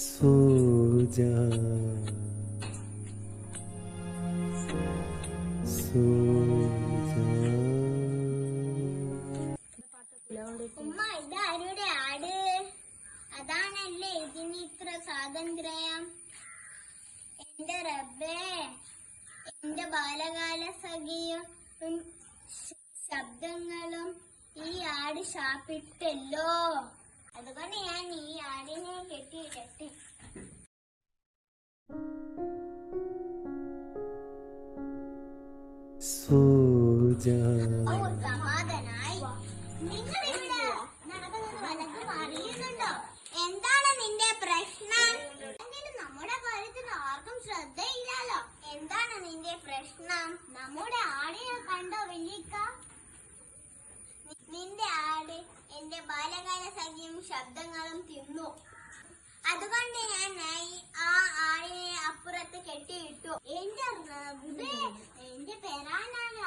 സൂജ जा सो ആട്? അതാണല്ലേ ഇതിന് ഇത്ര സ്വാതന്ത്ര്യം? എന്റെ റബ്ബേ എന്റെ ബാലകാല സഖിയും ശബ്ദങ്ങളും ഈ ആട് ശാപ്പിട്ടല്ലോ. അതുകൊണ്ട് ഞാൻ ഈ ആടിനെ കെട്ടിയിടട്ടെ സൂജ സമാധാനായി. നിങ്ങൾ ഇവിടെ നടക്കുന്നത് വലതും അറിയുന്നുണ്ടോ? എന്താണ് നിന്റെ പ്രശ്നം? നമ്മുടെ കാര്യത്തിൽ ആർക്കും ശ്രദ്ധയില്ലല്ലോ. എന്താണ് നിന്റെ പ്രശ്നം? നമ്മുടെ ആടിനെ ശബ്ദങ്ങളും തിന്നു. അതുകൊണ്ട് ഞാൻ ആ ആളിനെ അപ്പുറത്ത് കെട്ടിയിട്ടു. എന്റെ എന്റെ പെരാനാണ്